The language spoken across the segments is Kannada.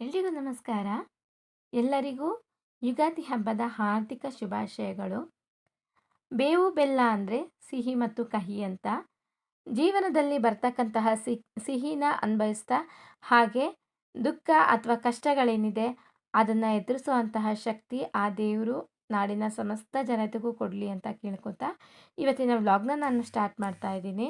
ಎಲ್ರಿಗೂ ನಮಸ್ಕಾರ. ಎಲ್ಲರಿಗೂ ಯುಗಾದಿ ಹಬ್ಬದ ಹಾರ್ದಿಕ ಶುಭಾಶಯಗಳು. ಬೇವು ಬೆಲ್ಲ ಅಂದರೆ ಸಿಹಿ ಮತ್ತು ಕಹಿ ಅಂತ. ಜೀವನದಲ್ಲಿ ಬರ್ತಕ್ಕಂತಹ ಸಿಹಿನ ಅನುಭವಿಸ್ತಾ ಹಾಗೆ ದುಃಖ ಅಥವಾ ಕಷ್ಟಗಳೇನಿದೆ ಅದನ್ನು ಎದುರಿಸುವಂತಹ ಶಕ್ತಿ ಆ ದೇವರು ನಾಡಿನ ಸಮಸ್ತ ಜನತೆಗೂ ಕೊಡಲಿ ಅಂತ ಕೇಳ್ಕೊತಾ ಇವತ್ತಿನ ವ್ಲಾಗ್ನ ನಾನು ಸ್ಟಾರ್ಟ್ ಮಾಡ್ತಾ ಇದ್ದೀನಿ.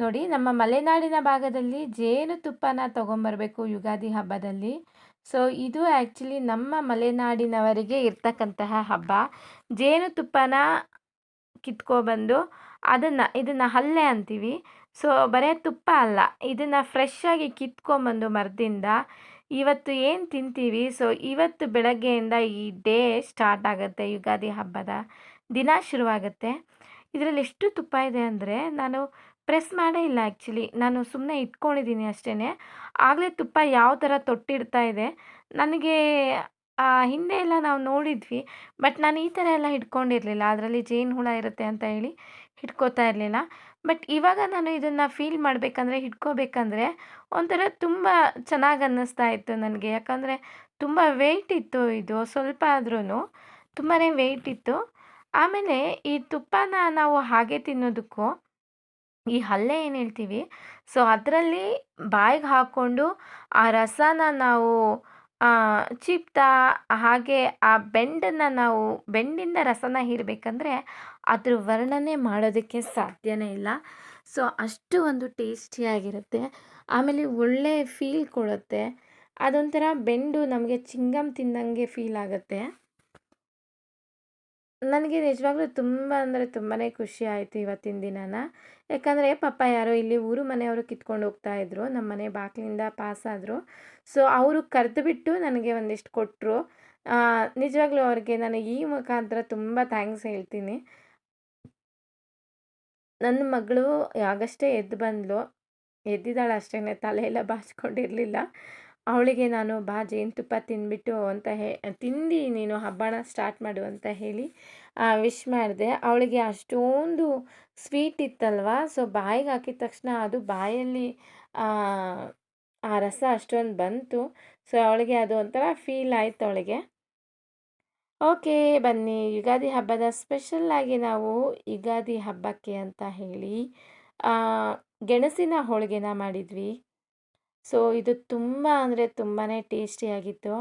ನೋಡಿ, ನಮ್ಮ ಮಲೆನಾಡಿನ ಭಾಗದಲ್ಲಿ ಜೇನುತುಪ್ಪನ ತೊಗೊಂಬರಬೇಕು ಯುಗಾದಿ ಹಬ್ಬದಲ್ಲಿ. ಸೊ ಇದು ಆ್ಯಕ್ಚುಲಿ ನಮ್ಮ ಮಲೆನಾಡಿನವರಿಗೆ ಇರ್ತಕ್ಕಂತಹ ಹಬ್ಬ. ಜೇನುತುಪ್ಪನ ಕಿತ್ಕೊಬಂದು ಅದನ್ನು, ಇದನ್ನು ಹಲ್ಲೆ ಅಂತೀವಿ. ಸೊ ಬರೀ ತುಪ್ಪ ಅಲ್ಲ, ಇದನ್ನು ಫ್ರೆಶ್ ಆಗಿ ಕಿತ್ಕೊಂಬಂದು ಮರದಿಂದ ಇವತ್ತು ಏನು ತಿಂತೀವಿ? ಸೊ ಇವತ್ತು ಬೆಳಗ್ಗೆಯಿಂದ ಈ ಡೇ ಸ್ಟಾರ್ಟ್ ಆಗುತ್ತೆ ಯುಗಾದಿ ಹಬ್ಬದ ದಿನ ಶುರುವಾಗುತ್ತೆ. ಇದರಲ್ಲಿ ಎಷ್ಟು ತುಪ್ಪ ಇದೆ ಅಂದರೆ, ನಾನು ಪ್ರೆಸ್ ಮಾಡೇ ಇಲ್ಲ ಆ್ಯಕ್ಚುಲಿ ನಾನು ಸುಮ್ಮನೆ ಇಟ್ಕೊಂಡಿದ್ದೀನಿ ಅಷ್ಟೇ ಆಗಲೇ ತುಪ್ಪ ಯಾವ ಥರ ತೊಟ್ಟಿಡ್ತಾ ಇದೆ, ನನಗೆ ಹಿಂದೆ ಎಲ್ಲ ನಾವು ನೋಡಿದ್ವಿ ಬಟ್ ನಾನು ಈ ಥರ ಎಲ್ಲ ಹಿಡ್ಕೊಂಡಿರಲಿಲ್ಲ. ಅದರಲ್ಲಿ ಜೇನು ಹುಳ ಇರುತ್ತೆ ಅಂತ ಹೇಳಿ ಹಿಡ್ಕೋತಾ ಇರಲಿಲ್ಲ. ಬಟ್ ಇವಾಗ ನಾನು ಇದನ್ನು ಫೀಲ್ ಮಾಡಬೇಕಂದ್ರೆ, ಹಿಡ್ಕೋಬೇಕಂದ್ರೆ ಒಂಥರ ತುಂಬ ಚೆನ್ನಾಗಿ ಅನ್ನಿಸ್ತಾ ಇತ್ತು ನನಗೆ. ಯಾಕಂದರೆ ತುಂಬ ವೆಯ್ಟ್ ಇತ್ತು ಇದು, ಸ್ವಲ್ಪ ಆದ್ರೂ ತುಂಬಾ ವೆಯ್ಟ್ ಇತ್ತು. ಆಮೇಲೆ ಈ ತುಪ್ಪನ ನಾವು ಹಾಗೆ ತಿನ್ನೋದಕ್ಕೂ ಈ ಹಲ್ಲೆ ಏನು ಹೇಳ್ತೀವಿ? ಸೊ, ಅದರಲ್ಲಿ ಬಾಯಿಗೆ ಹಾಕ್ಕೊಂಡು ಆ ರಸನ ನಾವು ಚೀಪ್ತಾ, ಹಾಗೆ ಆ ಬೆಂಡನ್ನು ನಾವು, ಬೆಂಡಿಂದ ರಸನ ಹೀರಬೇಕಂದ್ರೆ ಅದ್ರ ವರ್ಣನೆ ಮಾಡೋದಕ್ಕೆ ಸಾಧ್ಯನೇ ಇಲ್ಲ. ಸೊ, ಅಷ್ಟು ಒಂದು ಟೇಸ್ಟಿಯಾಗಿರುತ್ತೆ. ಆಮೇಲೆ ಒಳ್ಳೆ ಫೀಲ್ ಕೊಡುತ್ತೆ. ಅದೊಂಥರ ಬೆಂಡು ನಮಗೆ ಚಿಂಗಮ್ ತಿಂದಂಗೆ ಫೀಲ್ ಆಗುತ್ತೆ. ನನಗೆ ನಿಜವಾಗ್ಲೂ ತುಂಬ ಅಂದರೆ ತುಂಬಾ ಖುಷಿ ಆಯಿತು ಇವತ್ತಿನ ದಿನನ. ಯಾಕಂದರೆ ಪಾಪ ಯಾರೋ ಇಲ್ಲಿ ಊರು ಮನೆಯವರು ಕಿತ್ಕೊಂಡು ಹೋಗ್ತಾ ಇದ್ರು ನಮ್ಮ ಮನೆ ಬಾಗಿಲಿಂದ ಪಾಸ್ ಆದರು. ಸೊ ಅವರು ಕರೆದುಬಿಟ್ಟು ನನಗೆ ಒಂದಿಷ್ಟು ಕೊಟ್ಟರು ನಿಜವಾಗ್ಲೂ ಅವ್ರಿಗೆ ನಾನು ಈ ಮುಖಾಂತರ ತುಂಬ ಥ್ಯಾಂಕ್ಸ್ ಹೇಳ್ತೀನಿ. ನನ್ನ ಮಗಳು ಆಗಷ್ಟೇ ಎದ್ದು ಬಂದಳು ಎದ್ದಿದ್ದಾಳೆ ಅಷ್ಟೇ ತಲೆ ಎಲ್ಲ ಬಾಚ್ಕೊಂಡಿರಲಿಲ್ಲ. ಅವಳಿಗೆ ನಾನು ಬಾ ಜೇನುತುಪ್ಪ ತಿಂದ್ಬಿಟ್ಟು ಅಂತ ಹೇ ತಿಂದು ನೀನು ಹಬ್ಬನ ಸ್ಟಾರ್ಟ್ ಮಾಡು ಅಂತ ಹೇಳಿ ವಿಶ್ ಮಾಡಿದೆ. ಅವಳಿಗೆ ಅಷ್ಟೊಂದು ಸ್ವೀಟ್ ಇತ್ತಲ್ವ? ಸೊ ಬಾಯಿಗೆ ಹಾಕಿದ ತಕ್ಷಣ ಅದು ಬಾಯಲ್ಲಿ ಆ, ರಸ ಅಷ್ಟೊಂದು ಬಂತು. ಸೊ ಅವಳಿಗೆ ಅದು ಒಂಥರ ಫೀಲ್ ಆಯಿತು ಅವಳಿಗೆ. ಓಕೆ ಬನ್ನಿ. ಯುಗಾದಿ ಹಬ್ಬದ ಸ್ಪೆಷಲ್ಲಾಗಿ ನಾವು ಯುಗಾದಿ ಹಬ್ಬಕ್ಕೆ ಅಂತ ಹೇಳಿ ಗೆಣಸಿನ ಹೋಳಿಗೆನ ಮಾಡಿದ್ವಿ. ಸೊ, ಇದು ತುಂಬ ಅಂದರೆ ತುಂಬಾ ಟೇಸ್ಟಿಯಾಗಿತ್ತು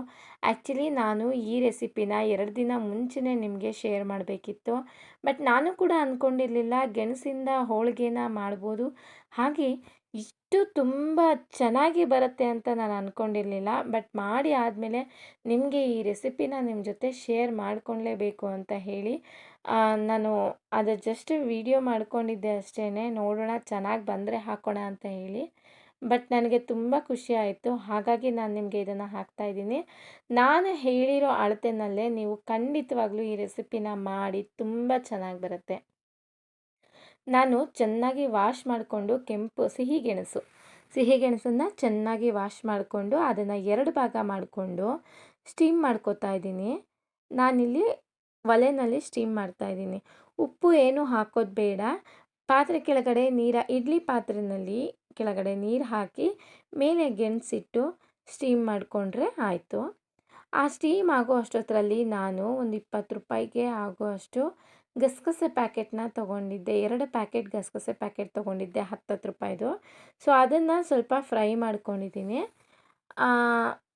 ಆ್ಯಕ್ಚುಲಿ ನಾನು ಈ ರೆಸಿಪಿನ ಎರಡು ದಿನ ಮುಂಚೆನೇ ನಿಮಗೆ ಶೇರ್ ಮಾಡಬೇಕಿತ್ತು. ಬಟ್ ನಾನು ಕೂಡ ಅಂದ್ಕೊಂಡಿರಲಿಲ್ಲ ಗೆಣಸಿಂದ ಹೋಳಿಗೆನ ಮಾಡ್ಬೋದು. ಹಾಗೆ ಇಷ್ಟು ತುಂಬ ಚೆನ್ನಾಗಿ ಬರುತ್ತೆ ಅಂತ ನಾನು ಅಂದ್ಕೊಂಡಿರಲಿಲ್ಲ ಬಟ್ ಮಾಡಿ ಆದಮೇಲೆ ನಿಮಗೆ ಈ ರೆಸಿಪಿನ ನಿಮ್ಮ ಜೊತೆ ಶೇರ್ ಮಾಡ್ಕೊಳ್ಲೇಬೇಕು ಅಂತ ಹೇಳಿ ನಾನು ಅದು ಜಸ್ಟ್ ವಿಡಿಯೋ ಮಾಡ್ಕೊಂಡಿದ್ದೆ ಅಷ್ಟೇ ನೋಡೋಣ, ಚೆನ್ನಾಗಿ ಬಂದರೆ ಹಾಕೋಣ ಅಂತ ಹೇಳಿ. ಬಟ್ ನನಗೆ ತುಂಬ ಖುಷಿ ಆಯಿತು. ಹಾಗಾಗಿ ನಾನು ನಿಮಗೆ ಇದನ್ನು ಹಾಕ್ತಾ ಇದ್ದೀನಿ. ನಾನು ಹೇಳಿರೋ ಅಳತೆನಲ್ಲೇ ನೀವು ಖಂಡಿತವಾಗ್ಲೂ ಈ ರೆಸಿಪಿನ ಮಾಡಿ ತುಂಬ ಚೆನ್ನಾಗಿ ಬರುತ್ತೆ. ನಾನು ಚೆನ್ನಾಗಿ ವಾಶ್ ಮಾಡಿಕೊಂಡು ಕೆಂಪು ಸಿಹಿ ಗೆಣಸು. ಸಿಹಿ ಗೆಣಸನ್ನು ಚೆನ್ನಾಗಿ ವಾಶ್ ಮಾಡಿಕೊಂಡು ಅದನ್ನು ಎರಡು ಭಾಗ ಮಾಡಿಕೊಂಡು ಸ್ಟೀಮ್ ಮಾಡ್ಕೋತಾ ಇದ್ದೀನಿ. ನಾನಿಲ್ಲಿ ಒಲೆನಲ್ಲಿ ಸ್ಟೀಮ್ ಮಾಡ್ತಾ ಇದ್ದೀನಿ. ಉಪ್ಪು ಏನು ಹಾಕೋದು ಬೇಡ. ಪಾತ್ರೆ ಕೆಳಗಡೆ ನೀರ, ಇಡ್ಲಿ ಪಾತ್ರೆಯಲ್ಲಿ ಕೆಳಗಡೆ ನೀರು ಹಾಕಿ ಮೇಲೆ ಗೆಣಸಿಟ್ಟು ಸ್ಟೀಮ್ ಮಾಡಿಕೊಂಡ್ರೆ ಆಯಿತು. ಆ ಸ್ಟೀಮ್ ಆಗೋ ಅಷ್ಟೊತ್ತರಲ್ಲಿ ನಾನು ಒಂದು ಇಪ್ಪತ್ತು ರೂಪಾಯಿಗೆ ಆಗೋ ಅಷ್ಟು ಗಸಗಸೆ ಪ್ಯಾಕೆಟ್ನ ತೊಗೊಂಡಿದ್ದೆ. ಎರಡು ಪ್ಯಾಕೆಟ್ ಗಸಗಸೆ ಪ್ಯಾಕೆಟ್ ತೊಗೊಂಡಿದ್ದೆ ಹತ್ತತ್ತು ರೂಪಾಯಿದು. ಸೊ ಅದನ್ನು ಸ್ವಲ್ಪ ಫ್ರೈ ಮಾಡ್ಕೊಂಡಿದ್ದೀನಿ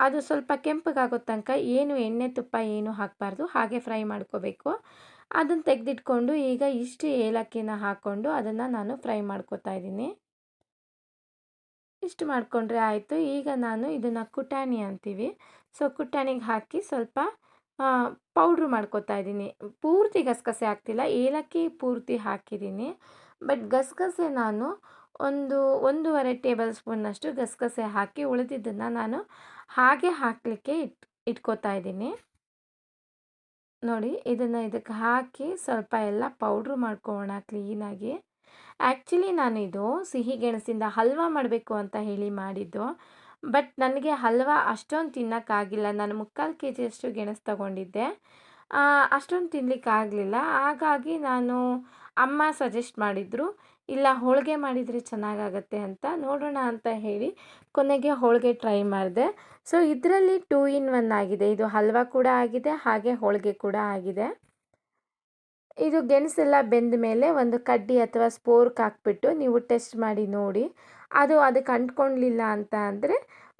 ಅದು ಸ್ವಲ್ಪ ಕೆಂಪಗಾಗೋ ತನಕ ಏನು ಎಣ್ಣೆ ತುಪ್ಪ ಏನು ಹಾಕಬಾರ್ದು, ಹಾಗೆ ಫ್ರೈ ಮಾಡ್ಕೋಬೇಕು. ಅದನ್ನು ತೆಗೆದಿಟ್ಕೊಂಡು ಈಗ ಇಷ್ಟು ಏಲಕ್ಕಿನ ಹಾಕ್ಕೊಂಡು ಅದನ್ನು ನಾನು ಫ್ರೈ ಮಾಡ್ಕೋತಾ ಇದ್ದೀನಿ ಇಷ್ಟು ಮಾಡಿಕೊಂಡ್ರೆ ಆಯಿತು. ಈಗ ನಾನು ಇದನ್ನು ಕುಟಾಣಿ ಅಂತೀವಿ. ಸೊ ಕುಟಾಣಿಗೆ ಹಾಕಿ ಸ್ವಲ್ಪ ಪೌಡ್ರ್ ಮಾಡ್ಕೋತಾ ಇದ್ದೀನಿ. ಪೂರ್ತಿ ಗಸಗಸೆ ಹಾಕ್ತಿಲ್ಲ ಏಲಕ್ಕಿ ಪೂರ್ತಿ ಹಾಕಿದ್ದೀನಿ. ಬಟ್ ಗಸಗಸೆ ನಾನು ಒಂದು ಒಂದೂವರೆ ಟೇಬಲ್ ಸ್ಪೂನ್ನಷ್ಟು ಗಸಗಸೆ ಹಾಕಿ ಉಳಿದಿದ್ದನ್ನು ನಾನು ಹಾಗೆ ಹಾಕಲಿಕ್ಕೆ ಇಟ್, ಇಟ್ಕೋತಾ ಇದ್ದೀನಿ. ನೋಡಿ, ಇದನ್ನು ಇದಕ್ಕೆ ಹಾಕಿ ಸ್ವಲ್ಪ ಎಲ್ಲ ಪೌಡ್ರ್ ಮಾಡ್ಕೊಳ್ಳೋಣ ಕ್ಲೀನಾಗಿ ಆ್ಯಕ್ಚುಲಿ ನಾನು ಇದು ಸಿಹಿ ಗೆಣಸಿಂದ ಹಲ್ವಾ ಮಾಡಬೇಕು ಅಂತ ಹೇಳಿ ಮಾಡಿದ್ದು. ಬಟ್ ನನಗೆ ಹಲ್ವಾ ಅಷ್ಟೊಂದು ತಿನ್ನೋಕ್ಕಾಗಿಲ್ಲ ನಾನು ಮುಕ್ಕಾಲು ಕೆ ಜಿಯಷ್ಟು ಗೆಣಸು ತಗೊಂಡಿದ್ದೆ. ಅಷ್ಟೊಂದು ತಿನ್ನಲಿಕ್ಕಾಗಲಿಲ್ಲ ಹಾಗಾಗಿ ನಾನು ಅಮ್ಮ ಸಜೆಸ್ಟ್ ಮಾಡಿದರು, ಇಲ್ಲ, ಹೋಳಿಗೆ ಮಾಡಿದರೆ ಚೆನ್ನಾಗಾಗತ್ತೆ ಅಂತ ನೋಡೋಣ ಅಂತ ಹೇಳಿ ಕೊನೆಗೆ ಹೋಳಿಗೆ ಟ್ರೈ ಮಾಡಿದೆ. ಸೊ ಇದರಲ್ಲಿ ಟೂ ಇನ್ ಒನ್ ಆಗಿದೆ. ಇದು ಹಲ್ವಾ ಕೂಡ ಆಗಿದೆ, ಹಾಗೆ ಹೋಳಿಗೆ ಕೂಡ ಆಗಿದೆ. ಇದು ಗೆಣಸೆಲ್ಲ ಬೆಂದ ಮೇಲೆ ಒಂದು ಕಡ್ಡಿ ಅಥವಾ ಸ್ಪೋರ್ಕ್ ಹಾಕ್ಬಿಟ್ಟು ನೀವು ಟೆಸ್ಟ್ ಮಾಡಿ ನೋಡಿ. ಅದು ಅದಕ್ಕೆ ಅಂಟ್ಕೊಂಡಿಲ್ಲ ಅಂತ ಅಂದರೆ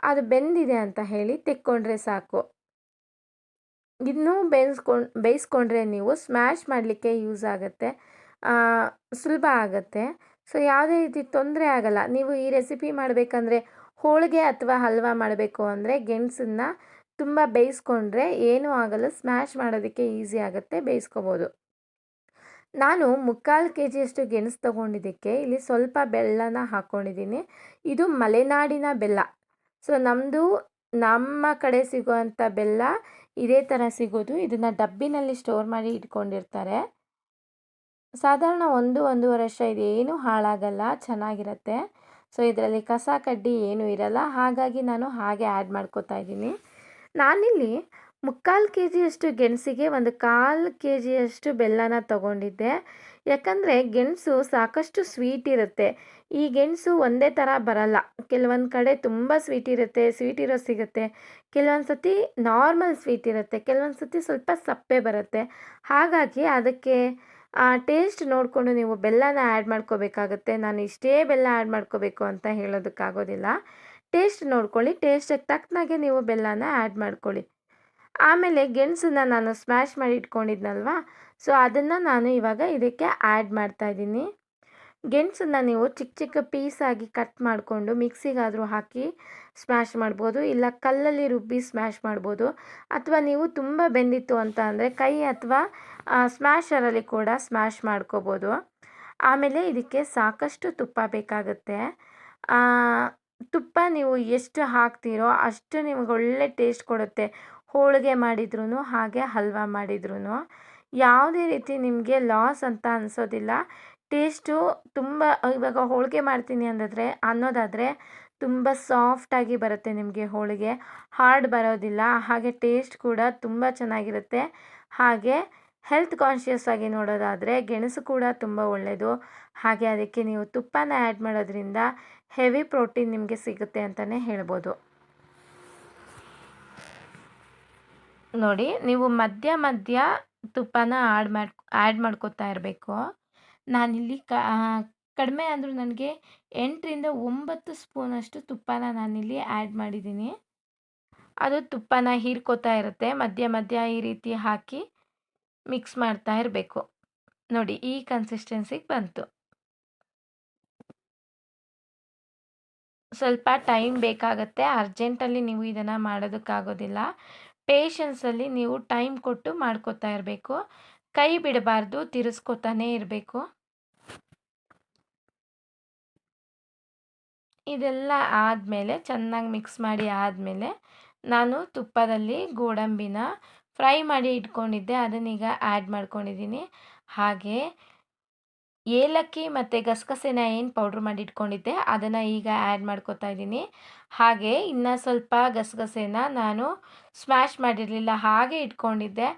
ಅದು ಬೆಂದಿದೆ ಅಂತ ಹೇಳಿ ತೆಕ್ಕೊಂಡ್ರೆ ಸಾಕು. ಇನ್ನೂ ಬೇಯಿಸ್ಕೊಂಡು ಬೇಯಿಸ್ಕೊಂಡ್ರೆ ನೀವು ಸ್ಮ್ಯಾಶ್ ಮಾಡಲಿಕ್ಕೆ ಯೂಸ್ ಆಗುತ್ತೆ. ಸುಲಭ ಆಗುತ್ತೆ. ಸೊ ಯಾವುದೇ ರೀತಿ ತೊಂದರೆ ಆಗಲ್ಲ. ನೀವು ಈ ರೆಸಿಪಿ ಮಾಡಬೇಕಂದ್ರೆ ಹೋಳಿಗೆ ಅಥವಾ ಹಲ್ವಾ ಮಾಡಬೇಕು ಅಂದರೆ ಗೆಣಸನ್ನು ತುಂಬ ಬೇಯಿಸ್ಕೊಂಡ್ರೆ ಏನೂ ಆಗಲ್ಲ. ಸ್ಮ್ಯಾಶ್ ಮಾಡೋದಕ್ಕೆ ಈಸಿ ಆಗುತ್ತೆ, ಬೇಯಿಸ್ಕೋಬೋದು. ನಾನು ಮುಕ್ಕಾಲು ಕೆ ಜಿಯಷ್ಟು ಗೆಣಸು ತೊಗೊಂಡಿದ್ದಕ್ಕೆ ಇಲ್ಲಿ ಸ್ವಲ್ಪ ಬೆಲ್ಲನ ಹಾಕ್ಕೊಂಡಿದ್ದೀನಿ ಇದು ಮಲೆನಾಡಿನ ಬೆಲ್ಲ. ಸೊ ನಮ್ಮದು ನಮ್ಮ ಕಡೆ ಸಿಗುವಂಥ ಬೆಲ್ಲ ಇದೇ ಥರ ಸಿಗೋದು. ಇದನ್ನು ಡಬ್ಬಿನಲ್ಲಿ ಸ್ಟೋರ್ ಮಾಡಿ ಇಟ್ಕೊಂಡಿರ್ತಾರೆ. ಸಾಧಾರಣ ಒಂದು, ಒಂದೂವರೆ ವರ್ಷ ಇದೇನು ಹಾಳಾಗಲ್ಲ, ಚೆನ್ನಾಗಿರುತ್ತೆ. ಸೊ ಇದರಲ್ಲಿ ಕಸ ಕಡ್ಡಿ ಏನೂ ಇರಲ್ಲ. ಹಾಗಾಗಿ ನಾನು ಹಾಗೆ ಆ್ಯಡ್ ಮಾಡ್ಕೋತಾ ಇದ್ದೀನಿ. ನಾನಿಲ್ಲಿ ಮುಕ್ಕಾಲು ಕೆ ಜಿಯಷ್ಟು ಗೆಣಸಿಗೆ ಒಂದು ಕಾಲು ಕೆ ಜಿಯಷ್ಟು ಬೆಲ್ಲನ ತಗೊಂಡಿದ್ದೆ. ಯಾಕಂದರೆ ಗೆಣಸು ಸಾಕಷ್ಟು ಸ್ವೀಟ್ ಇರುತ್ತೆ. ಈ ಗೆಣಸು ಒಂದೇ ಥರ ಬರಲ್ಲ. ಕೆಲವೊಂದು ಕಡೆ ತುಂಬ ಸ್ವೀಟ್ ಇರುತ್ತೆ ಸ್ವೀಟ್ ಇರೋ ಸಿಗುತ್ತೆ. ಕೆಲವೊಂದು ಸತಿ ನಾರ್ಮಲ್ ಸ್ವೀಟ್ ಇರುತ್ತೆ. ಕೆಲವೊಂದು ಸತಿ ಸ್ವಲ್ಪ ಸಪ್ಪೆ ಬರುತ್ತೆ. ಹಾಗಾಗಿ ಅದಕ್ಕೆ ಟೇಸ್ಟ್ ನೋಡಿಕೊಂಡು ನೀವು ಬೆಲ್ಲನ ಆ್ಯಡ್ ಮಾಡ್ಕೋಬೇಕಾಗುತ್ತೆ. ನಾನು ಇಷ್ಟೇ ಬೆಲ್ಲ ಆ್ಯಡ್ ಮಾಡ್ಕೋಬೇಕು ಅಂತ ಹೇಳೋದಕ್ಕಾಗೋದಿಲ್ಲ. ಟೇಸ್ಟ್ ನೋಡ್ಕೊಳ್ಳಿ. ಟೇಸ್ಟಿಗೆ ತಕ್ಕನಾಗೆ ನೀವು ಬೆಲ್ಲನ ಆ್ಯಡ್ ಮಾಡ್ಕೊಳ್ಳಿ. ಆಮೇಲೆ ಗೆಣಸನ್ನ ನಾನು ಸ್ಮ್ಯಾಶ್ ಮಾಡಿ ಇಟ್ಕೊಂಡಿದ್ನಲ್ವಾ? ಸೊ ಅದನ್ನು ನಾನು ಇವಾಗ ಇದಕ್ಕೆ ಆ್ಯಡ್ ಮಾಡ್ತಾಯಿದ್ದೀನಿ ಗೆಣಸನ್ನ ನೀವು ಚಿಕ್ಕ ಚಿಕ್ಕ ಪೀಸಾಗಿ ಕಟ್ ಮಾಡಿಕೊಂಡು ಮಿಕ್ಸಿಗಾದರೂ ಹಾಕಿ ಸ್ಮ್ಯಾಶ್ ಮಾಡ್ಬೋದು. ಇಲ್ಲ ಕಲ್ಲಲ್ಲಿ ರುಬ್ಬಿ ಸ್ಮ್ಯಾಶ್ ಮಾಡ್ಬೋದು. ಅಥವಾ ನೀವು ತುಂಬ ಬೆಂದಿತ್ತು ಅಂತ ಅಂದರೆ ಕೈ ಅಥವಾ ಸ್ಮ್ಯಾಶರಲ್ಲಿ ಕೂಡ ಸ್ಮ್ಯಾಶ್ ಮಾಡ್ಕೋಬೋದು. ಆಮೇಲೆ ಇದಕ್ಕೆ ಸಾಕಷ್ಟು ತುಪ್ಪ ಬೇಕಾಗುತ್ತೆ. ತುಪ್ಪ ನೀವು ಎಷ್ಟು ಹಾಕ್ತೀರೋ ಅಷ್ಟು ನಿಮಗೆ ಒಳ್ಳೆ ಟೇಸ್ಟ್ ಕೊಡುತ್ತೆ. ಹೋಳಿಗೆ ಮಾಡಿದ್ರೂ ಹಾಗೆ ಹಲ್ವಾ ಮಾಡಿದ್ರೂ ಯಾವುದೇ ರೀತಿ ನಿಮಗೆ ಲಾಸ್ ಅಂತ ಅನಿಸೋದಿಲ್ಲ. ಟೇಸ್ಟು ತುಂಬ, ಇವಾಗ ಹೋಳಿಗೆ ಮಾಡ್ತೀನಿ ಅಂದಿದ್ರೆ, ಅನ್ನೋದಾದರೆ ತುಂಬ ಸಾಫ್ಟಾಗಿ ಬರುತ್ತೆ ನಿಮಗೆ ಹೋಳಿಗೆ. ಹಾರ್ಡ್ ಬರೋದಿಲ್ಲ, ಹಾಗೆ ಟೇಸ್ಟ್ ಕೂಡ ತುಂಬ ಚೆನ್ನಾಗಿರುತ್ತೆ. ಹಾಗೆ ಹೆಲ್ತ್ ಕಾನ್ಷಿಯಸ್ ಆಗಿ ನೋಡೋದಾದರೆ ಗೆಣಸು ಕೂಡ ತುಂಬ ಒಳ್ಳೆಯದು ಹಾಗೆ ಅದಕ್ಕೆ ನೀವು ತುಪ್ಪನ ಆ್ಯಡ್ ಮಾಡೋದ್ರಿಂದ ಹೆವಿ ಪ್ರೋಟೀನ್ ನಿಮಗೆ ಸಿಗುತ್ತೆ ಅಂತಲೇ ಹೇಳ್ಬೋದು. ನೋಡಿ, ನೀವು ಮಧ್ಯ ಮಧ್ಯ ತುಪ್ಪನ ಆಡ್ ಮಾಡಿ ಆ್ಯಡ್ ಮಾಡ್ಕೋತಾ ಇರಬೇಕು. ನಾನಿಲ್ಲಿ ಕಡಿಮೆ ಅಂದರೂ ನನಗೆ ಎಂಟರಿಂದ ಒಂಬತ್ತು ಸ್ಪೂನಷ್ಟು ತುಪ್ಪನ ನಾನಿಲ್ಲಿ ಆ್ಯಡ್ ಮಾಡಿದ್ದೀನಿ. ಅದು ತುಪ್ಪನ ಹೀರ್ಕೋತಾ ಇರುತ್ತೆ. ಮಧ್ಯ ಮಧ್ಯ ಈ ರೀತಿ ಹಾಕಿ ಮಿಕ್ಸ್ ಮಾಡ್ತಾ ಇರಬೇಕು. ನೋಡಿ, ಈ ಕನ್ಸಿಸ್ಟೆನ್ಸಿಗೆ ಬಂತು. ಸ್ವಲ್ಪ ಟೈಮ್ ಬೇಕಾಗತ್ತೆ. ಅರ್ಜೆಂಟಲ್ಲಿ ನೀವು ಇದನ್ನು ಮಾಡೋದಕ್ಕಾಗೋದಿಲ್ಲ. ಪೇಷನ್ಸಲ್ಲಿ ನೀವು ಟೈಮ್ ಕೊಟ್ಟು ಮಾಡ್ಕೋತಾ ಇರಬೇಕು. ಕೈ ಬಿಡಬಾರ್ದು, ತಿರುಸ್ಕೊತಾನೇ ಇರಬೇಕು. ಇದೆಲ್ಲ ಆದಮೇಲೆ, ಚೆನ್ನಾಗಿ ಮಿಕ್ಸ್ ಮಾಡಿ ಆದಮೇಲೆ, ನಾನು ತುಪ್ಪದಲ್ಲಿ ಗೋಡಂಬಿನ ಫ್ರೈ ಮಾಡಿ ಇಟ್ಕೊಂಡಿದ್ದೆ. ಅದನ್ನೀಗ ಆ್ಯಡ್ ಮಾಡ್ಕೊಂಡಿದ್ದೀನಿ. ಹಾಗೆ ಏಲಕ್ಕಿ ಮತ್ತು ಗಸಗಸೆನ ಏನು ಪೌಡ್ರ್ ಮಾಡಿ ಇಟ್ಕೊಂಡಿದ್ದೆ, ಅದನ್ನು ಈಗ ಆ್ಯಡ್ ಮಾಡ್ಕೋತಾ ಇದ್ದೀನಿ. ಹಾಗೆ ಇನ್ನು ಸ್ವಲ್ಪ ಗಸಗಸೆನ ನಾನು ಸ್ಮ್ಯಾಶ್ ಮಾಡಿರಲಿಲ್ಲ, ಹಾಗೆ ಇಟ್ಕೊಂಡಿದ್ದೆ.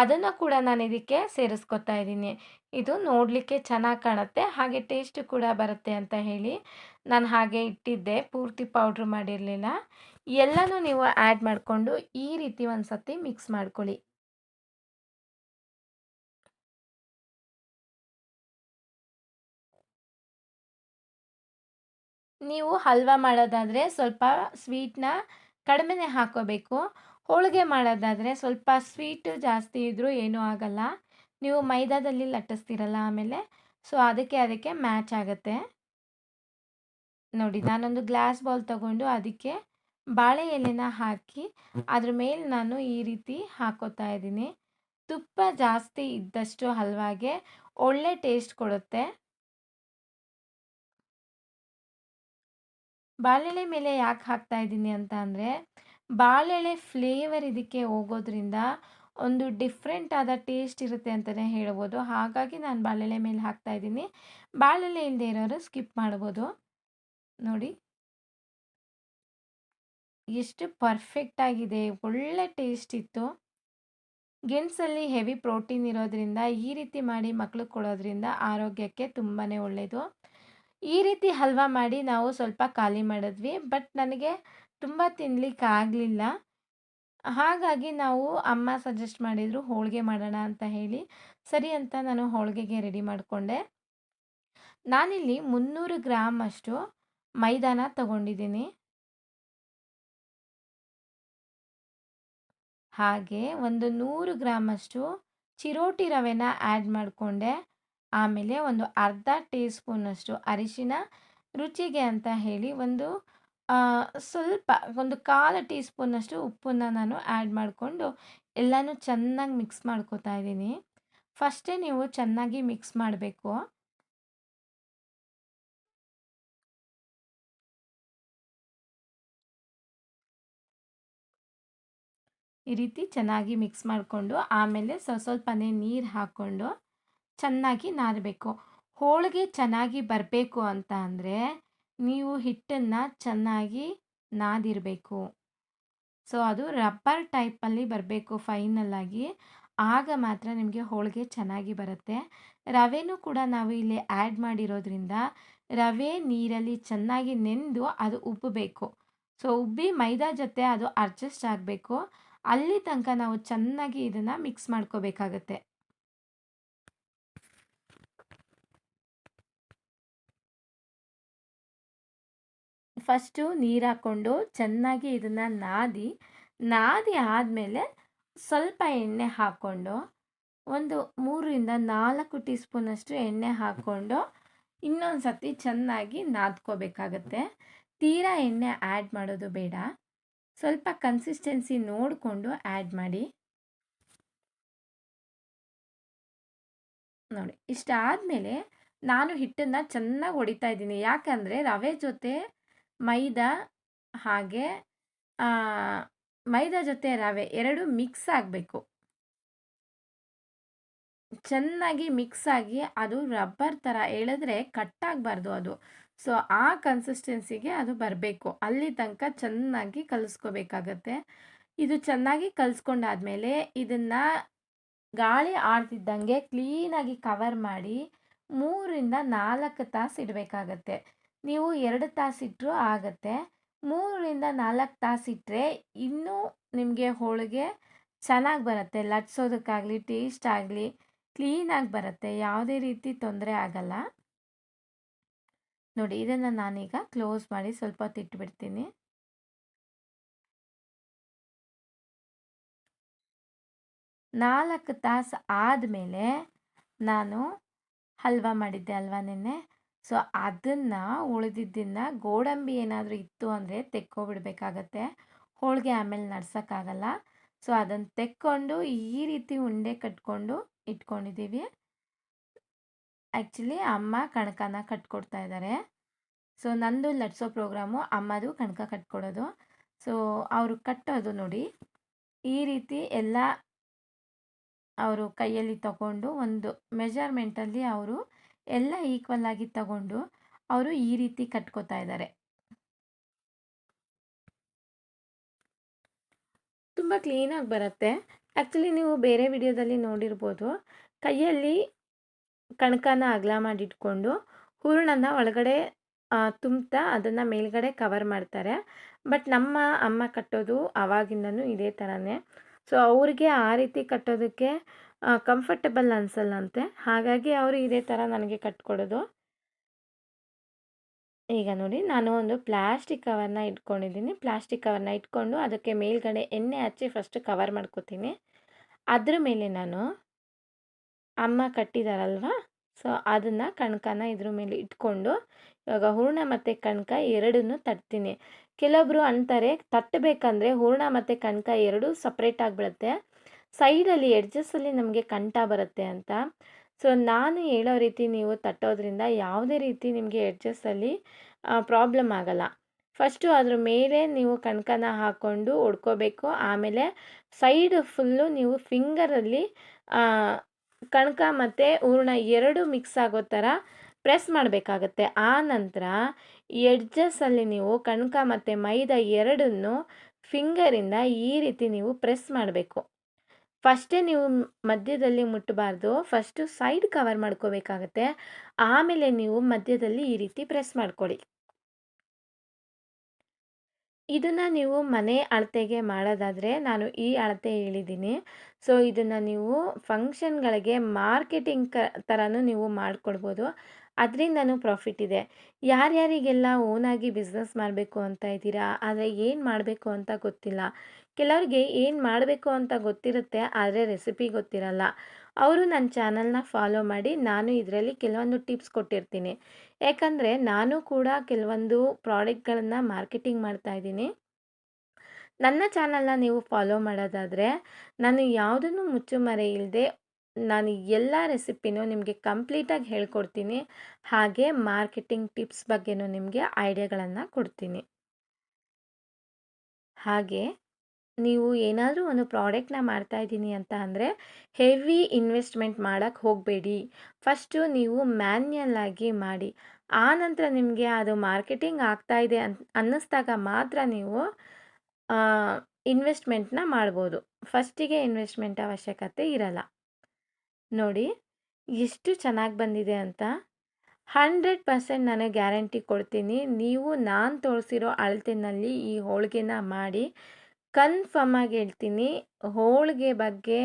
ಅದನ್ನು ಕೂಡ ನಾನು ಇದಕ್ಕೆ ಸೇರಿಸ್ಕೊತಾ ಇದ್ದೀನಿ. ಇದು ನೋಡಲಿಕ್ಕೆ ಚೆನ್ನಾಗಿ ಕಾಣುತ್ತೆ, ಹಾಗೆ ಟೇಸ್ಟು ಕೂಡ ಬರುತ್ತೆ ಅಂತ ಹೇಳಿ ನಾನು ಹಾಗೆ ಇಟ್ಟಿದ್ದೆ, ಪೂರ್ತಿ ಪೌಡ್ರ್ ಮಾಡಿರಲಿಲ್ಲ. ಎಲ್ಲನೂ ನೀವು ಆ್ಯಡ್ ಮಾಡಿಕೊಂಡು ಈ ರೀತಿ ಒಂದು ಸತಿ ಮಿಕ್ಸ್ ಮಾಡ್ಕೊಳ್ಳಿ. ನೀವು ಹಲ್ವಾ ಮಾಡೋದಾದರೆ ಸ್ವಲ್ಪ ಸ್ವೀಟ್ನ ಕಡಿಮೆನೇ ಹಾಕೋಬೇಕು. ಹೋಳಿಗೆ ಮಾಡೋದಾದರೆ ಸ್ವಲ್ಪ ಸ್ವೀಟ್ ಜಾಸ್ತಿ ಇದ್ದರೂ ಏನೂ ಆಗಲ್ಲ. ನೀವು ಮೈದಾದಲ್ಲಿ ಲಟ್ಟಿಸ್ತೀರಲ್ಲ ಆಮೇಲೆ ಸೊ ಅದಕ್ಕೆ ಅದಕ್ಕೆ ಮ್ಯಾಚ್ ಆಗುತ್ತೆ. ನೋಡಿ, ನಾನೊಂದು ಗ್ಲಾಸ್ ಬೌಲ್ ತಗೊಂಡು ಅದಕ್ಕೆ ಬಾಳೆ ಎಲೆನ ಹಾಕಿ ಅದ್ರ ಮೇಲೆ ನಾನು ಈ ರೀತಿ ಹಾಕೋತಾ ಇದ್ದೀನಿ. ತುಪ್ಪ ಜಾಸ್ತಿ ಇದ್ದಷ್ಟು ಹಲ್ವಾಗೆ ಒಳ್ಳೆ ಟೇಸ್ಟ್ ಕೊಡುತ್ತೆ. ಬಾಳೆಲೆ ಮೇಲೆ ಯಾಕೆ ಹಾಕ್ತಾ ಇದ್ದೀನಿ ಅಂತ ಅಂದರೆ ಬಾಳೆಲೆ ಫ್ಲೇವರ್ ಇದಕ್ಕೆ ಹೋಗೋದ್ರಿಂದ ಒಂದು ಡಿಫ್ರೆಂಟ್ ಆದ ಟೇಸ್ಟ್ ಇರುತ್ತೆ ಅಂತಲೇ ಹೇಳ್ಬೋದು. ಹಾಗಾಗಿ ನಾನು ಬಾಳೆಲೆ ಮೇಲೆ ಹಾಕ್ತಾ ಇದ್ದೀನಿ. ಬಾಳೆಲೆ ಇಲ್ಲದೆ ಇರೋರು ಸ್ಕಿಪ್ ಮಾಡ್ಬೋದು. ನೋಡಿ. ಎಷ್ಟು ಪರ್ಫೆಕ್ಟ್ ಆಗಿದೆ. ಒಳ್ಳೆ ಟೇಸ್ಟ್ ಇತ್ತು. ಗೆಣಸಲ್ಲಿ ಹೆವಿ ಪ್ರೋಟೀನ್ ಇರೋದ್ರಿಂದ ಈ ರೀತಿ ಮಾಡಿ ಮಕ್ಕಳು ಕೊಡೋದ್ರಿಂದ ಆರೋಗ್ಯಕ್ಕೆ ತುಂಬಾ ಒಳ್ಳೆಯದು ಈ ರೀತಿ ಹಲ್ವಾ ಮಾಡಿ ನಾವು ಸ್ವಲ್ಪ ಖಾಲಿ ಮಾಡಿದ್ವಿ, ಬಟ್ ನನಗೆ ತುಂಬ ತಿನ್ಲಿಕ್ಕೆ ಆಗಲಿಲ್ಲ. ಹಾಗಾಗಿ ನಾವು ಅಮ್ಮ ಸಜೆಸ್ಟ್ ಮಾಡಿದರು ಹೋಳಿಗೆ ಮಾಡೋಣ ಅಂತ ಹೇಳಿ. ಸರಿ ಅಂತ ನಾನು ಹೋಳಿಗೆಗೆ ರೆಡಿ ಮಾಡಿಕೊಂಡೆ. ನಾನಿಲ್ಲಿ ಮುನ್ನೂರು ಗ್ರಾಮ್ ಅಷ್ಟು ಮೈದಾನ ತಗೊಂಡಿದ್ದೀನಿ. ಹಾಗೆ ಒಂದು ನೂರು ಗ್ರಾಮಷ್ಟು ಚಿರೋಟಿ ರವೆನ ಆ್ಯಡ್ ಮಾಡಿಕೊಂಡೆ. ಆಮೇಲೆ ಒಂದು ಅರ್ಧ ಟೀ ಸ್ಪೂನಷ್ಟು ಅರಿಶಿನ ರುಚಿಗೆ ಅಂತ ಹೇಳಿ ಒಂದು ಸ್ವಲ್ಪ ಒಂದು ಕಾಲು ಟೀ ಸ್ಪೂನಷ್ಟು ಉಪ್ಪನ್ನು ನಾನು ಆ್ಯಡ್ ಮಾಡಿಕೊಂಡು ಎಲ್ಲನೂ ಚೆನ್ನಾಗಿ ಮಿಕ್ಸ್ ಮಾಡ್ಕೊತಾ ಇದ್ದೀನಿ. ಫಸ್ಟೇ ನೀವು ಚೆನ್ನಾಗಿ ಮಿಕ್ಸ್ ಮಾಡಬೇಕು. ಈ ರೀತಿ ಚೆನ್ನಾಗಿ ಮಿಕ್ಸ್ ಮಾಡಿಕೊಂಡು ಆಮೇಲೆ ಸ್ವಲ್ಪ ಸ್ವಲ್ಪನೇ ನೀರು ಹಾಕ್ಕೊಂಡು ಚೆನ್ನಾಗಿ ನಾದಬೇಕು. ಹೋಳಿಗೆ ಚೆನ್ನಾಗಿ ಬರಬೇಕು ಅಂತ ಅಂದರೆ ನೀವು ಹಿಟ್ಟನ್ನು ಚೆನ್ನಾಗಿ ನಾದಿರಬೇಕು. ಸೊ, ಅದು ರಬ್ಬರ್ ಟೈಪಲ್ಲಿ ಬರಬೇಕು ಫೈನಲ್ಲಾಗಿ. ಆಗ ಮಾತ್ರ ನಿಮಗೆ ಹೋಳಿಗೆ ಚೆನ್ನಾಗಿ ಬರುತ್ತೆ. ರವೆನೂ ಕೂಡ ನಾವು ಇಲ್ಲಿ ಆ್ಯಡ್ ಮಾಡಿರೋದ್ರಿಂದ ರವೆ ನೀರಲ್ಲಿ ಚೆನ್ನಾಗಿ ನೆಂದು ಅದು ಉಬ್ಬಬೇಕು. ಸೊ, ಉಬ್ಬಿ ಮೈದಾ ಜೊತೆ ಅದು ಅಡ್ಜಸ್ಟ್ ಆಗಬೇಕು. ಅಲ್ಲಿ ತನಕ ನಾವು ಚೆನ್ನಾಗಿ ಇದನ್ನು ಮಿಕ್ಸ್ ಮಾಡ್ಕೋಬೇಕಾಗತ್ತೆ. ಫಸ್ಟು ನೀರು ಹಾಕ್ಕೊಂಡು ಚೆನ್ನಾಗಿ ಇದನ್ನು ನಾದಿ ನಾದಿ ಆದಮೇಲೆ ಸ್ವಲ್ಪ ಎಣ್ಣೆ ಹಾಕ್ಕೊಂಡು ಒಂದು ಮೂರರಿಂದ ನಾಲ್ಕು ಟೀ ಸ್ಪೂನಷ್ಟು ಎಣ್ಣೆ ಹಾಕ್ಕೊಂಡು ಇನ್ನೊಂದು ಸತಿ ಚೆನ್ನಾಗಿ ನಾದ್ಕೋಬೇಕಾಗತ್ತೆ. ತೀರಾ ಎಣ್ಣೆ ಆ್ಯಡ್ ಮಾಡೋದು ಬೇಡ. ಸ್ವಲ್ಪ ಕನ್ಸಿಸ್ಟೆನ್ಸಿ ನೋಡಿಕೊಂಡು ಆ್ಯಡ್ ಮಾಡಿ. ನೋಡಿ, ಇಷ್ಟಾದಮೇಲೆ ನಾನು ಹಿಟ್ಟನ್ನು ಚೆನ್ನಾಗಿ ಹೊಡಿತಾ ಇದ್ದೀನಿ. ಯಾಕಂದರೆ ರವೆ ಜೊತೆ ಮೈದಾ ಹಾಗೆ ಮೈದಾ ಜೊತೆ ರವೆ ಎರಡು ಮಿಕ್ಸ್ ಆಗಬೇಕು. ಚೆನ್ನಾಗಿ ಮಿಕ್ಸ್ ಆಗಿ ಅದು ರಬ್ಬರ್ ಥರ ಎಳೆದ್ರೆ ಕಟ್ಟಾಗಬಾರ್ದು ಅದು. ಸೊ ಆ ಕನ್ಸಿಸ್ಟೆನ್ಸಿಗೆ ಅದು ಬರಬೇಕು. ಅಲ್ಲಿ ತನಕ ಚೆನ್ನಾಗಿ ಕಲಿಸ್ಕೋಬೇಕಾಗತ್ತೆ. ಇದು ಚೆನ್ನಾಗಿ ಕಲಿಸ್ಕೊಂಡಾದ್ಮೇಲೆ ಇದನ್ನು ಗಾಳಿ ಆಡ್ತಿದ್ದಂಗೆ ಕ್ಲೀನಾಗಿ ಕವರ್ ಮಾಡಿ ಮೂರಿಂದ ನಾಲ್ಕು ತಾಸು ಇಡಬೇಕಾಗತ್ತೆ. ನೀವು ಎರಡು ತಾಸು ಆಗುತ್ತೆ. ಮೂರರಿಂದ ನಾಲ್ಕು ತಾಸು ಇಟ್ಟರೆ ಇನ್ನೂ ನಿಮಗೆ ಹೋಳಿಗೆ ಚೆನ್ನಾಗಿ ಬರುತ್ತೆ. ಲಟ್ಸೋದಕ್ಕಾಗಲಿ, ಟೇಸ್ಟ್ ಆಗಲಿ ಕ್ಲೀನಾಗಿ ಬರುತ್ತೆ. ಯಾವುದೇ ರೀತಿ ತೊಂದರೆ ಆಗಲ್ಲ. ನೋಡಿ, ಇದನ್ನು ನಾನೀಗ ಕ್ಲೋಸ್ ಮಾಡಿ ಸ್ವಲ್ಪ ಹೊತ್ತು ಇಟ್ಬಿಡ್ತೀನಿ. ನಾಲ್ಕು ತಾಸು ಆದಮೇಲೆ ನಾನು ಹಲ್ವಾ ಮಾಡಿದ್ದೆ ಅಲ್ವಾ ನೆನ್ನೆ? ಸೊ ಅದನ್ನು ಉಳಿದಿದ್ದನ್ನು ಗೋಡಂಬಿ ಏನಾದರೂ ಇತ್ತು ಅಂದರೆ ತೆಕ್ಕೊಬಿಡ್ಬೇಕಾಗತ್ತೆ. ಹೋಳಿಗೆ ಆಮೇಲೆ ನಡ್ಸೋಕ್ಕಾಗಲ್ಲ. ಸೊ ಅದನ್ನು ತೆಕ್ಕೊಂಡು ಈ ರೀತಿ ಉಂಡೆ ಕಟ್ಕೊಂಡು ಇಟ್ಕೊಂಡಿದ್ದೀವಿ ಆ್ಯಕ್ಚುಲಿ ಅಮ್ಮ ಕಣಕನ ಕಟ್ಕೊಡ್ತಾ ಇದ್ದಾರೆ ಸೊ ನಂದು ಲಟ್ಸೋ ಪ್ರೋಗ್ರಾಮು ಅಮ್ಮದು ಕಣಕ ಕಟ್ಕೊಡೋದು. ಸೊ ಅವರು ಕಟ್ಟೋದು ನೋಡಿ, ಈ ರೀತಿ ಎಲ್ಲ ಅವರು ಕೈಯಲ್ಲಿ ತಗೊಂಡು ಒಂದು ಮೆಜರ್ಮೆಂಟಲ್ಲಿ ಅವರು ಎಲ್ಲ ಈಕ್ವಲ್ ಆಗಿ ತಗೊಂಡು ಅವರು ಈ ರೀತಿ ಕಟ್ಕೋತಾ ಇದ್ದಾರೆ ತುಂಬ ಕ್ಲೀನಾಗಿ ಬರುತ್ತೆ. ಆ್ಯಕ್ಚುಲಿ ನೀವು ಬೇರೆ ವಿಡಿಯೋದಲ್ಲಿ ನೋಡಿರ್ಬೋದು, ಕೈಯಲ್ಲಿ ಕಣಕನ ಅಗಲ ಮಾಡಿಟ್ಕೊಂಡು ಹೂರಣನ ಒಳಗಡೆ ತುಂಬ್ತಾ ಅದನ್ನು ಮೇಲ್ಗಡೆ ಕವರ್ ಮಾಡ್ತಾರೆ. ಬಟ್ ನಮ್ಮ ಅಮ್ಮ ಕಟ್ಟೋದು ಆವಾಗಿಂದನೂ ಇದೇ ಥರನೇ ಸೊ ಅವ್ರಿಗೆ ಆ ರೀತಿ ಕಟ್ಟೋದಕ್ಕೆ ಕಂಫರ್ಟಬಲ್ ಅನಿಸಲ್ಲಂತೆ. ಹಾಗಾಗಿ ಅವರು ಇದೇ ಥರ ನನಗೆ ಕಟ್ಕೊಡೋದು. ಈಗ ನೋಡಿ, ನಾನು ಒಂದು ಪ್ಲಾಸ್ಟಿಕ್ ಕವರ್ನ ಇಟ್ಕೊಂಡಿದ್ದೀನಿ. ಪ್ಲಾಸ್ಟಿಕ್ ಕವರ್ನ ಇಟ್ಕೊಂಡು ಅದಕ್ಕೆ ಮೇಲ್ಗಡೆ ಎಣ್ಣೆ ಹಚ್ಚಿ ಫಸ್ಟ್ ಕವರ್ ಮಾಡ್ಕೋತೀನಿ. ಅದ್ರ ಮೇಲೆ ನಾನು ಅಮ್ಮ ಕಟ್ಟಿದಾರಲ್ವ? ಸೊ ಅದನ್ನು ಕಣ್ಕನ ಇದ್ರ ಮೇಲೆ ಇಟ್ಕೊಂಡು, ಇವಾಗ ಹೂರ್ಣ ಮತ್ತು ಕಣ್ಕ ಎರಡನ್ನೂ ತಟ್ತೀನಿ. ಕೆಲವೊಬ್ಬರು ಅಂತಾರೆ ತಟ್ಟಬೇಕಂದ್ರೆ ಹೂರ್ಣ ಮತ್ತು ಕಣ್ಕ ಎರಡೂ ಸಪ್ರೇಟ್ ಆಗಿಬಿಡುತ್ತೆ ಸೈಡಲ್ಲಿ ಎಡ್ಜಸ್ಸಲ್ಲಿ ನಮಗೆ ಕಂಠ ಬರುತ್ತೆ ಅಂತ. ಸೊ ನಾನು ಹೇಳೋ ರೀತಿ ನೀವು ತಟ್ಟೋದ್ರಿಂದ ಯಾವುದೇ ರೀತಿ ನಿಮಗೆ ಎಡ್ಜಸ್ಸಲ್ಲಿ ಪ್ರಾಬ್ಲಮ್ ಆಗಲ್ಲ. ಫಸ್ಟು ಅದ್ರ ಮೇಲೆ ನೀವು ಕಣ್ಕನ ಹಾಕ್ಕೊಂಡು ಹೊಡ್ಕೋಬೇಕು ಆಮೇಲೆ ಸೈಡ್ ಫುಲ್ಲು ನೀವು ಫಿಂಗರಲ್ಲಿ ಕಣಕ ಮತ್ತು ಹೂರ್ಣ ಎರಡು ಮಿಕ್ಸ್ ಆಗೋ ಥರ ಪ್ರೆಸ್ ಮಾಡಬೇಕಾಗತ್ತೆ. ಆ ನಂತರ ಎಡ್ಜಸ್ಸಲ್ಲಿ ನೀವು ಕಣಕ ಮತ್ತು ಮೈದಾ ಎರಡನ್ನು ಫಿಂಗರಿಂದ ಈ ರೀತಿ ನೀವು ಪ್ರೆಸ್ ಮಾಡಬೇಕು. ಫಸ್ಟೇ ನೀವು ಮಧ್ಯದಲ್ಲಿ ಮುಟ್ಟಬಾರ್ದು ಫಸ್ಟು ಸೈಡ್ ಕವರ್ ಮಾಡ್ಕೋಬೇಕಾಗತ್ತೆ. ಆಮೇಲೆ ನೀವು ಮಧ್ಯದಲ್ಲಿ ಈ ರೀತಿ ಪ್ರೆಸ್ ಮಾಡ್ಕೊಳ್ಳಿ. ಇದನ್ನು ನೀವು ಮನೆ ಅಳತೆಗೆ ಮಾಡೋದಾದರೆ ನಾನು ಈ ಅಳತೆ ಹೇಳಿದ್ದೀನಿ. ಸೊ, ಇದನ್ನು ನೀವು ಫಂಕ್ಷನ್ಗಳಿಗೆ ಮಾರ್ಕೆಟಿಂಗ್ ಕ ಥರನೂ ನೀವು ಮಾಡಿಕೊಡ್ಬೋದು ಅದರಿಂದನೂ ಪ್ರಾಫಿಟ್ ಇದೆ. ಯಾರ್ಯಾರಿಗೆಲ್ಲ ಓನಾಗಿ ಬಿಸ್ನೆಸ್ ಮಾಡಬೇಕು ಅಂತ ಇದ್ದೀರಾ, ಆದರೆ ಏನು ಮಾಡಬೇಕು ಅಂತ ಗೊತ್ತಿಲ್ಲ. ಕೆಲವ್ರಿಗೆ ಏನು ಮಾಡಬೇಕು ಅಂತ ಗೊತ್ತಿರುತ್ತೆ, ಆದರೆ ರೆಸಿಪಿ ಗೊತ್ತಿರಲ್ಲ. ಅವರು ನನ್ನ ಚಾನಲ್ನ ಫಾಲೋ ಮಾಡಿ ನಾನು ಇದರಲ್ಲಿ ಕೆಲವೊಂದು ಟಿಪ್ಸ್ ಕೊಟ್ಟಿರ್ತೀನಿ. ಯಾಕಂದರೆ ನಾನು ಕೂಡ ಕೆಲವೊಂದು ಪ್ರಾಡಕ್ಟ್ಗಳನ್ನು ಮಾರ್ಕೆಟಿಂಗ್ ಮಾಡ್ತಾ ಇದ್ದೀನಿ. ನನ್ನ ಚಾನಲ್ನ ನೀವು ಫಾಲೋ ಮಾಡೋದಾದರೆ, ನಾನು ಯಾವುದನ್ನು ಮುಚ್ಚುಮರೆ ಇಲ್ಲದೆ ನಾನು ಎಲ್ಲ ರೆಸಿಪಿನೂ ನಿಮಗೆ ಕಂಪ್ಲೀಟಾಗಿ ಹೇಳ್ಕೊಡ್ತೀನಿ. ಹಾಗೆ ಮಾರ್ಕೆಟಿಂಗ್ ಟಿಪ್ಸ್ ಬಗ್ಗೆನೂ ನಿಮಗೆ ಐಡಿಯಾಗಳನ್ನು ಕೊಡ್ತೀನಿ. ಹಾಗೆ ನೀವು ಏನಾದರೂ ಒಂದು ಪ್ರಾಡಕ್ಟ್ನ ಮಾಡ್ತಾಯಿದ್ದೀನಿ ಅಂತ ಅಂದರೆ, ಹೆವಿ ಇನ್ವೆಸ್ಟ್ಮೆಂಟ್ ಮಾಡೋಕ್ಕೆ ಹೋಗಬೇಡಿ. ಫಸ್ಟು ನೀವು ಮ್ಯಾನ್ಯಲ್ ಆಗಿ ಮಾಡಿ. ಆ ನಂತರ ನಿಮಗೆ ಅದು ಮಾರ್ಕೆಟಿಂಗ್ ಆಗ್ತಾಯಿದೆ ಅಂತ ಅನ್ನಿಸ್ದಾಗ ಮಾತ್ರ ನೀವು ಇನ್ವೆಸ್ಟ್ಮೆಂಟ್ನ ಮಾಡ್ಬೋದು. ಫಸ್ಟಿಗೆ ಇನ್ವೆಸ್ಟ್ಮೆಂಟ್ ಅವಶ್ಯಕತೆ ಇರಲ್ಲ. ನೋಡಿ, ಎಷ್ಟು ಚೆನ್ನಾಗಿ ಬಂದಿದೆ ಅಂತ. ಹಂಡ್ರೆಡ್ ಪರ್ಸೆಂಟ್ ನಾನು ಗ್ಯಾರಂಟಿ ಕೊಡ್ತೀನಿ. ನೀವು ನಾನು ತೋರಿಸಿರೋ ಅಳತೆನಲ್ಲಿ ಈ ಹೋಳಿಗೆನ ಮಾಡಿ ಕನ್ಫರ್ಮ್ ಆಗಿ ಹೇಳ್ತೀನಿ, ಹೋಳಿಗೆ ಬಗ್ಗೆ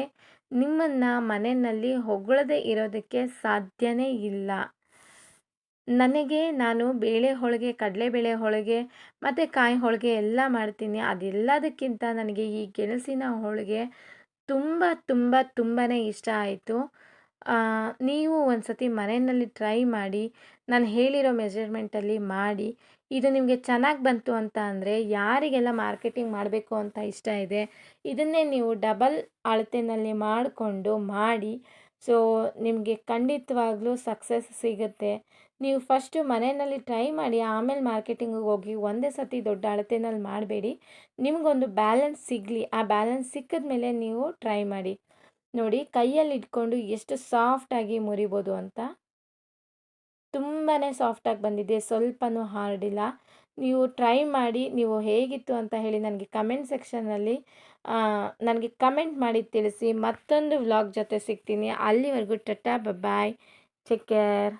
ನಿಮ್ಮನ್ನು ಮನೆಯಲ್ಲಿ ಹೊಗಳದೇ ಇರೋದಕ್ಕೆ ಸಾಧ್ಯನೇ ಇಲ್ಲ. ನನಗೆ ನಾನು ಬೇಳೆ ಹೋಳಿಗೆ, ಕಡಲೆಬೇಳೆ ಹೋಳಿಗೆ ಮತ್ತು ಕಾಯಿ ಹೋಳಿಗೆ ಎಲ್ಲ ಮಾಡ್ತೀನಿ. ಅದೆಲ್ಲದಕ್ಕಿಂತ ನನಗೆ ಈ ಗೆಣಸಿನ ಹೋಳಿಗೆ ತುಂಬ ತುಂಬ ತುಂಬಾ ಇಷ್ಟ ಆಯಿತು. ನೀವು ಒಂದು ಸತಿ ಮನೆಯಲ್ಲಿ ಟ್ರೈ ಮಾಡಿ, ನಾನು ಹೇಳಿರೋ ಮೆಜರ್ಮೆಂಟಲ್ಲಿ ಮಾಡಿ ಇದು ನಿಮಗೆ ಚೆನ್ನಾಗಿ ಬಂತು ಅಂತ ಅಂದರೆ ಯಾರಿಗೆಲ್ಲ ಮಾರ್ಕೆಟಿಂಗ್ ಮಾಡಬೇಕು ಅಂತ ಇಷ್ಟ ಇದೆ, ಇದನ್ನೇ ನೀವು ಡಬಲ್ ಅಳತೆನಲ್ಲಿ ಮಾಡಿಕೊಂಡು ಮಾಡಿ. ಸೊ, ನಿಮಗೆ ಖಂಡಿತವಾಗ್ಲೂ ಸಕ್ಸಸ್ ಸಿಗುತ್ತೆ. ನೀವು ಫಸ್ಟು ಮನೆಯಲ್ಲಿ ಟ್ರೈ ಮಾಡಿ, ಆಮೇಲೆ ಮಾರ್ಕೆಟಿಂಗಿಗೆ ಹೋಗಿ ಒಂದೇ ಸತಿ ದೊಡ್ಡ ಅಳತೆನಲ್ಲಿ ಮಾಡಬೇಡಿ. ನಿಮಗೊಂದು ಬ್ಯಾಲೆನ್ಸ್ ಸಿಗಲಿ, ಆ ಬ್ಯಾಲೆನ್ಸ್ ಸಿಕ್ಕಿದ ಮೇಲೆ ನೀವು ಟ್ರೈ ಮಾಡಿ. ನೋಡಿ, ಕೈಯಲ್ಲಿ ಇಟ್ಕೊಂಡು ಎಷ್ಟು ಸಾಫ್ಟಾಗಿ ಮುರಿಬೋದು ಅಂತ. ತುಂಬಾ ಸಾಫ್ಟಾಗಿ ಬಂದಿದೆ, ಸ್ವಲ್ಪನೂ ಹಾರ್ಡಿಲ್ಲ. ನೀವು ಟ್ರೈ ಮಾಡಿ, ನೀವು ಹೇಗಿತ್ತು ಅಂತ ಹೇಳಿ ನನಗೆ ಕಮೆಂಟ್ ಸೆಕ್ಷನಲ್ಲಿ ನನಗೆ ಕಮೆಂಟ್ ಮಾಡಿ ತಿಳಿಸಿ. ಮತ್ತೊಂದು ವ್ಲಾಗ್ ಜೊತೆ ಸಿಗ್ತೀನಿ. ಅಲ್ಲಿವರೆಗೂ ಟಟಾ ಬಾಯ್ ಟೇಕ್ ಕೇರ್.